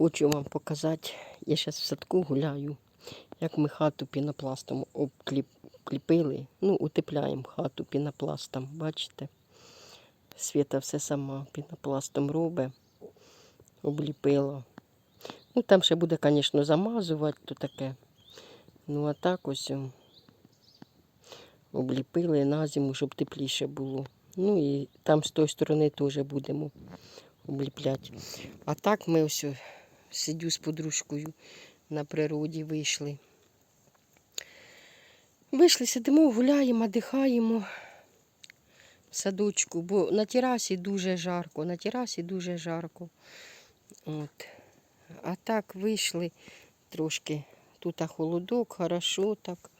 Хочу вам показати, я зараз в садку гуляю, як ми хату пінопластом обкліпили. Ну, утепляємо хату пінопластом, бачите? Свята все сама пінопластом робить, обліпила. Ну, там ще буде, звісно, замазувати, то таке. Ну, а так ось обліпили на зиму, щоб тепліше було. Ну і там з тої сторони теж будемо обліпляти. А так ми ось сидю з подружкою на природі, вийшли. Вийшли, сидимо, гуляємо, дихаємо в садочку, бо на терасі дуже жарко, на терасі дуже жарко. От. А так вийшли трошки. Тут холодок, хорошо так.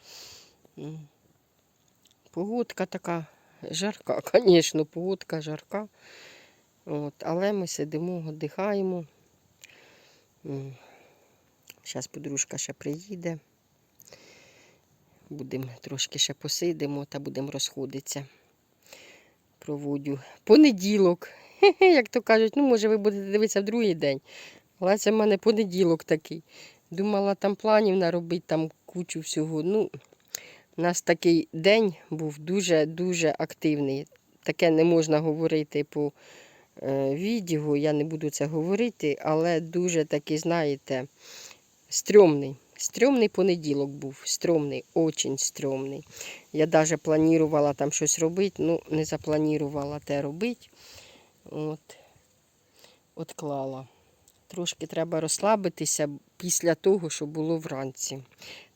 Погодка така жарка, звісно, погодка жарка. От. Але ми сидимо, віддихаємо. Зараз подружка ще приїде. Будемо трошки ще посидимо та будемо розходитися. Проводю понеділок. Як то кажуть, ну може ви будете дивитися в другий день. Але це в мене понеділок такий. Думала там планів наробити, там кучу всього. Ну, у нас такий день був дуже-дуже активний. Таке не можна говорити по е, відео, я не буду це говорити, але дуже такий, знаєте, стрьомний. Стрьомний понеділок був, стрьомний, очень стрьомний. Я навіть планувала там щось робити, ну не запланувала те робити. От, Отклала. Трошки треба розслабитися після того, що було вранці.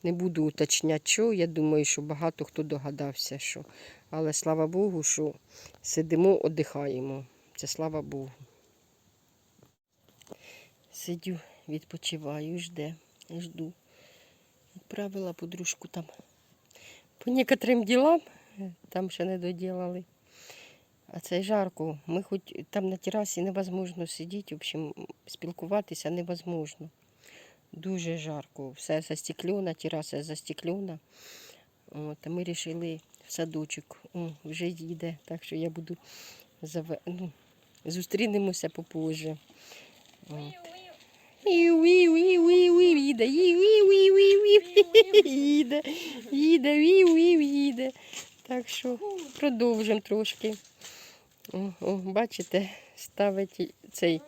Не буду уточняти, що. Я думаю, що багато хто догадався, що. Але слава Богу, що сидимо, оддихаємо. Це слава Богу. Сидю, відпочиваю, жде, жду. Відправила подружку там. По некоторим ділам там ще не доділали. А це жарко. Ми хоч там на терасі невозможно сидіти, в общем, спілкуватися невозможно. Дуже жарко. Все застеклено, тераса застеклена. От, ми вирішили в садочок. О, вже їде, так що я буду заве... ну, зустрінемося попозже. Їде, їде, їде. Так що продовжимо трошки. О, о, бачите, ставить цей,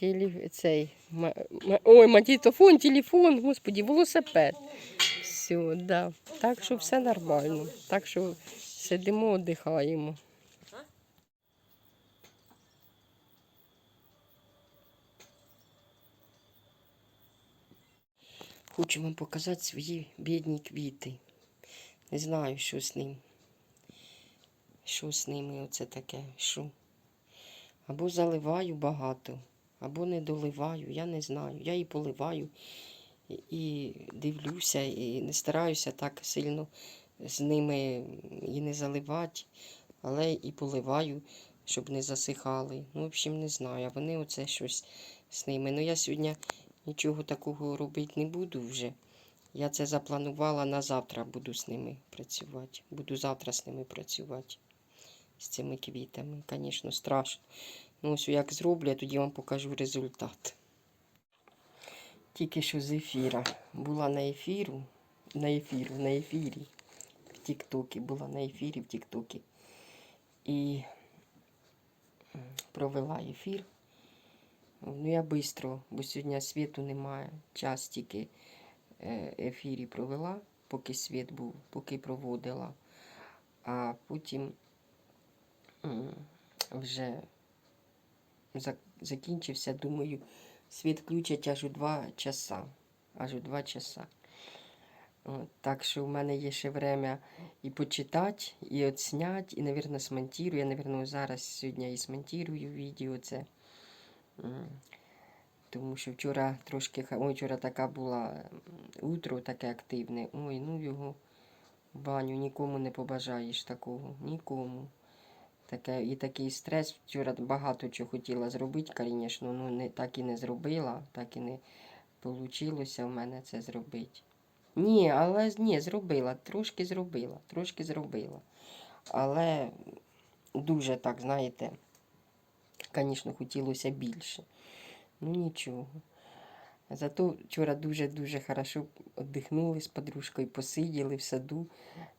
теле, цей ма- ма- ой, магнітофон, телефон, господі, велосипед. Все, да. Так що все нормально. Так що сидимо, віддихаємо. Хочу вам показати свої бідні квіти. Не знаю, що з ним. Що з ними оце таке? Що? Або заливаю багато, або не доливаю, я не знаю. Я і поливаю, і, дивлюся, і не стараюся так сильно з ними і не заливати, але і поливаю, щоб не засихали. Ну, в общем, не знаю. А вони оце щось з ними. Ну, я сьогодні нічого такого робити не буду вже. Я це запланувала на завтра, буду з ними працювати. Буду завтра з ними працювати. З цими квітами. Звісно, страшно. Ну, ось як зроблю, я тоді вам покажу результат. Тільки що з ефіра. Була на ефіру. На ефіру, на ефірі. В Тіктокі. Була на ефірі в Тіктокі. І провела ефір. Ну, я швидко, бо сьогодні світу немає. Час тільки е, ефірі провела, поки світ був, поки проводила. А потім вже закінчився, думаю, світ включать аж у 2 часа. Аж у 2 часа. Так що в мене є ще время і почитати, і отснять, і, мабуть, смонтірую. Я, мабуть, зараз сьогодні і смонтірую відео це. Тому що вчора трошки, ой, вчора така була утро таке активне. Ой, ну його баню нікому не побажаєш такого. Нікому. Таке, і такий стрес. Вчора багато чого хотіла зробити, звісно, ну не, так і не зробила, так і не вийшло в мене це зробити. Ні, але ні, зробила, трошки зробила, трошки зробила. Але дуже так, знаєте, звісно, хотілося більше. Ну нічого. Зато вчора дуже-дуже хорошо віддихнули з подружкою, посиділи в саду,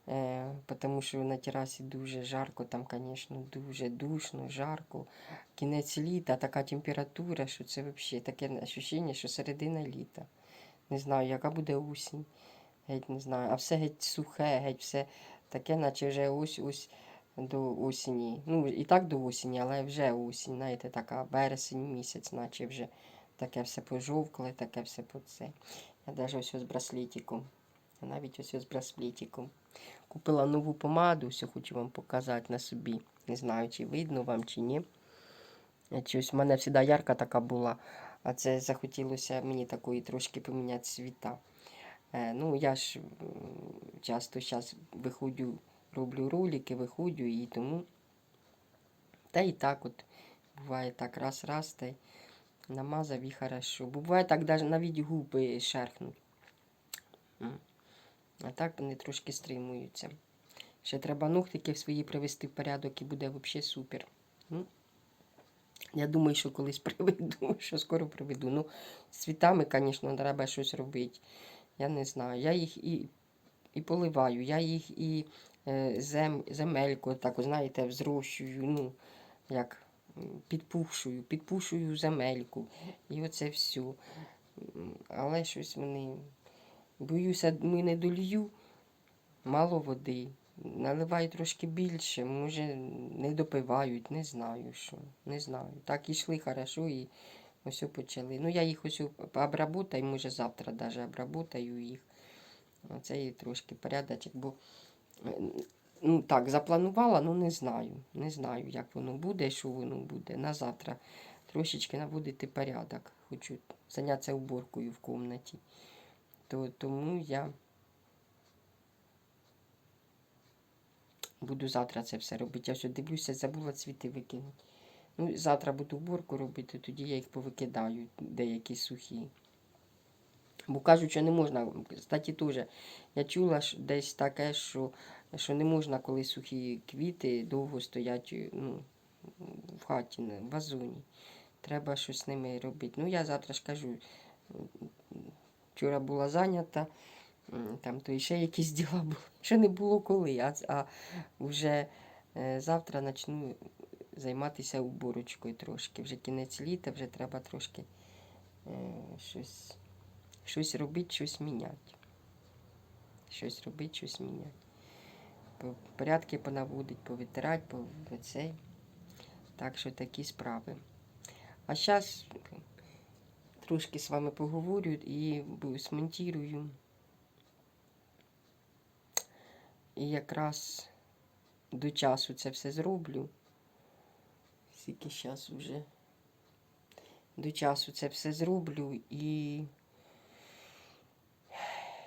е, тому що на терасі дуже жарко, там, звісно, дуже душно, жарко. Кінець літа, така температура, що це взагалі таке відчуття, що середина літа. Не знаю, яка буде осінь. Геть не знаю. А все геть сухе, геть все таке, наче вже ось ось до осені. Ну, і так до осені, але вже осінь, знаєте, така вересень місяць, наче вже таке все пожовкле, таке все по це. Я навіть ось з браслетиком. Навіть ось з браслетиком. Купила нову помаду, все хочу вам показати на собі. Не знаю, чи видно вам, чи ні. Чогось в мене завжди ярка така була, а це захотілося мені такої трошки поміняти цвіта. Е, ну, я ж часто зараз виходжу, роблю ролики, виходжу і тому. Та і так от буває так раз-раз та й намазав і хорошо. Буває так даже навіть губи шерхнуть. А так вони трошки стримуються. Ще треба ногтики свої привести в порядок і буде взагалі супер. Ну, я думаю, що колись приведу, що скоро приведу. Ну, з цвітами, звісно, треба щось робити. Я не знаю. Я їх і, і поливаю, я їх і зем, земельку, так, знаєте, взрощую, ну, як підпушую, підпушую земельку. І оце все. Але щось вони. Боюся, ми не долью, мало води. Наливаю трошки більше, може не допивають, не знаю що. Не знаю. Так ішли хорошо і ось почали. Ну, я їх ось обработаю, може завтра навіть обработаю їх. Оце і трошки порядочок, бо е, ну так, запланувала, ну не знаю. Не знаю, як воно буде, що воно буде. На завтра трошечки наводити порядок. Хочу зайнятися уборкою в кімнаті. То, тому я буду завтра це все робити. Я все дивлюся, забула цвіти викинути. Ну, завтра буду уборку робити, тоді я їх повикидаю, деякі сухі. Бо кажуть, що не можна. Кстати, теж я чула десь таке, що, що не можна, коли сухі квіти довго стоять ну, в хаті, на вазоні. Треба щось з ними робити. Ну, я завтра ж кажу, вчора була зайнята, там то ще якісь діла були. Ще не було коли, а, а вже е, завтра почну займатися уборочкою трошки. Вже кінець літа, вже треба трошки е, щось, щось робити, щось міняти. Щось робити, щось міняти. Порядки понаводить, повитирати, по цей. Так що такі справи. А зараз трошки з вами поговорю і смонтірую. І якраз до часу це все зроблю. Скільки час вже. До часу це все зроблю і.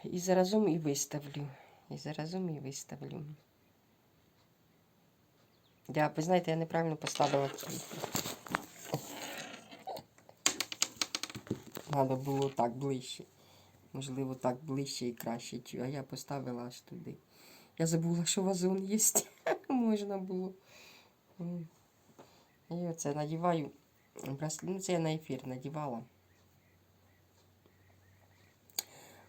І заразом і виставлю. І заразом і виставлю. Я, ви знаєте, я неправильно поставила. Треба було так ближче. Можливо, так ближче і краще. А я поставила аж туди. Я забула, що вазон є. Можна було. І оце надіваю. Ну, це я на ефір надівала.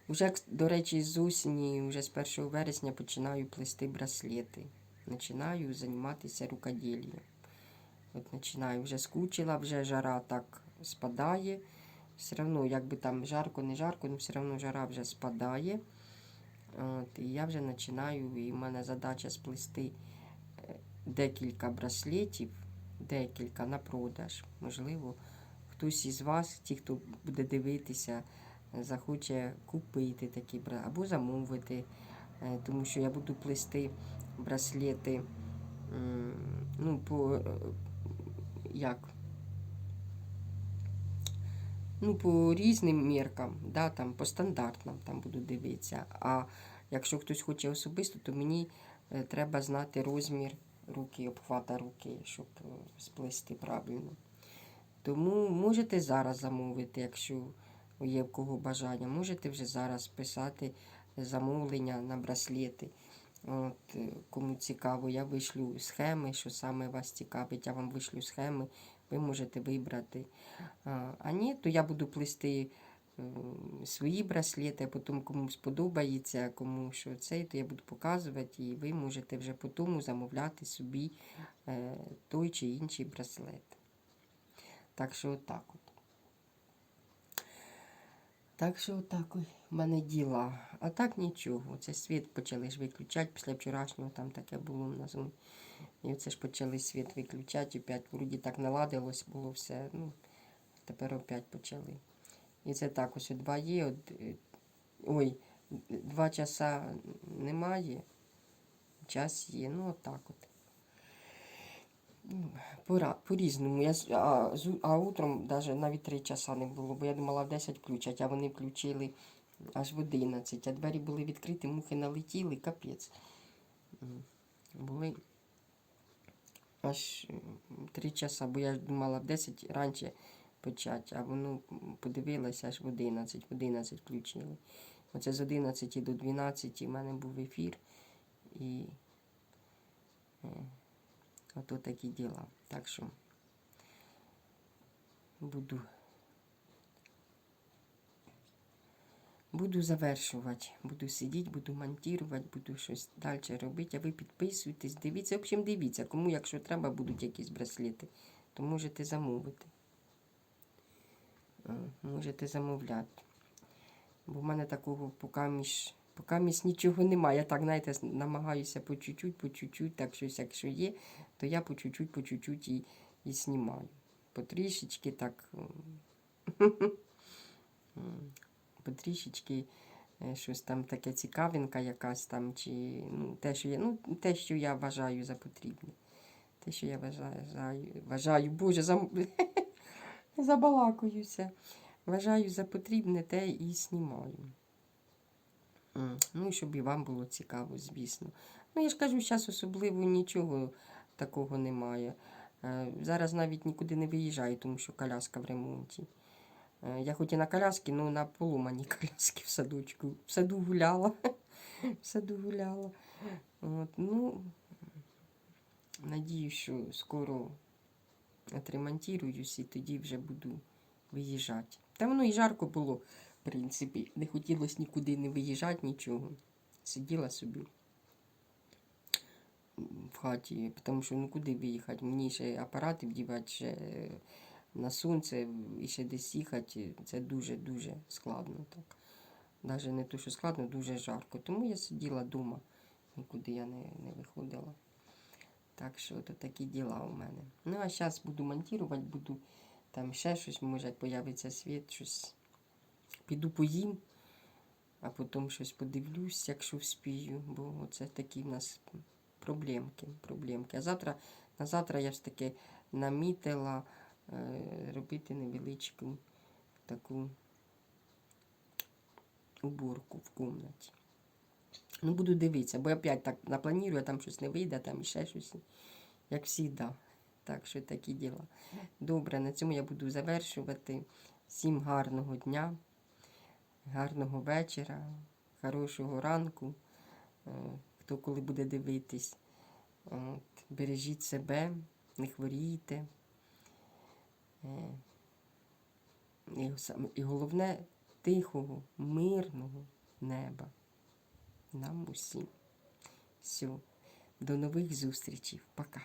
Уже, до речі, з осені, вже з 1 вересня починаю плести браслети. Починаю займатися рукоділлям. От починаю, вже скучила, вже жара так спадає. Все одно, якби там жарко, не жарко, але все одно жара вже спадає. От, і я вже починаю, і в мене задача сплести е, декілька браслетів, декілька на продаж. Можливо, хтось із вас, ті, хто буде дивитися, захоче купити такі або замовити, е, тому що я буду плести браслети ну, по е, як? Ну, по різним міркам, да, там, по стандартним там буду дивитися. А якщо хтось хоче особисто, то мені е, треба знати розмір руки, обхвата руки, щоб сплести правильно. Тому можете зараз замовити, якщо є в кого бажання. Можете вже зараз писати замовлення на браслети. От, е, кому цікаво, я вишлю схеми, що саме вас цікавить, я вам вишлю схеми, ви можете вибрати. А, ні, то я буду плести свої браслети, а потім кому сподобається, кому що це, то я буду показувати, і ви можете вже по тому замовляти собі е, той чи інший браслет. Так що отак от. Так що отак в мене діла. А так нічого. Це світ почали ж виключати після вчорашнього, там таке було на зоні. І оце ж почали світ виключати, опять вроді так наладилось, було все. Ну, тепер опять почали. І це так ось два є. От, е, ой, два часа немає, час є. Ну, отак от. По-різному. Я, а, а утром даже навіть 3 часа не було, бо я думала в 10 включать, а вони включили аж в 11. А двері були відкриті, мухи налетіли, капець. Були аж 3 часа, бо я думала в 10 раніше почати, а воно подивилася аж в 11, в 11 включили. Оце з 11 до 12 в мене був ефір. І е, ото такі діла. Так що буду. Буду завершувати, буду сидіти, буду монтувати, буду щось далі робити. А ви підписуйтесь, дивіться. В общем, дивіться, кому, якщо треба, будуть якісь браслети, то можете замовити. Е, Можете замовляти. Бо в мене такого поки нічого немає. Я так, знаєте, намагаюся по чуть-чуть, по чуть-чуть, так щось, якщо є, то я по чуть-чуть, по чуть-чуть і, і знімаю. Потрішечки так. Потрішечки е, щось там таке цікавинка якась там, чи ну, те, що я, ну, те, що я вважаю за потрібне. Те, що я вважаю, вважаю, Боже, зам... забалакуюся. Вважаю за потрібне, те і знімаю. Ну, щоб і вам було цікаво, звісно. Ну, я ж кажу, зараз особливо нічого такого немає. Е, Зараз навіть нікуди не виїжджаю, тому що коляска в ремонті. Е, Я хоч і на коляскі, але на поломаній коляскі в садочку. В саду гуляла. В саду гуляла. От, ну, надію, що скоро отремонтуюсь і тоді вже буду виїжджати. Та воно і жарко було, в принципі. Не хотілося нікуди не виїжджати, нічого. Сиділа собі в хаті, тому що ну куди виїхати? Мені ще апарати вдівати, ще е, на сонце і ще десь їхати. Це дуже-дуже складно. так. Навіть не то, що складно, дуже жарко. Тому я сиділа вдома, нікуди я не, не виходила. Так що то такі діла у мене. Ну, а зараз буду монтувати, буду там ще щось, може, як появиться світ, щось піду поїм, а потім щось подивлюсь, якщо вспію, бо це такі в нас проблемки. проблемки. А завтра, на завтра я ж таки намітила е, робити невеличку таку уборку в кімнаті. Ну, буду дивитися, бо я опять так напланую, там щось не вийде, там ще щось, як завжди. Так що такі діла. Добре, на цьому я буду завершувати. Всім гарного дня, гарного вечора, хорошого ранку, е, хто коли буде дивитись. От, бережіть себе, не хворійте. Е, І, і головне тихого, мирного неба нам усім. Все. До нових зустрічей. Пока.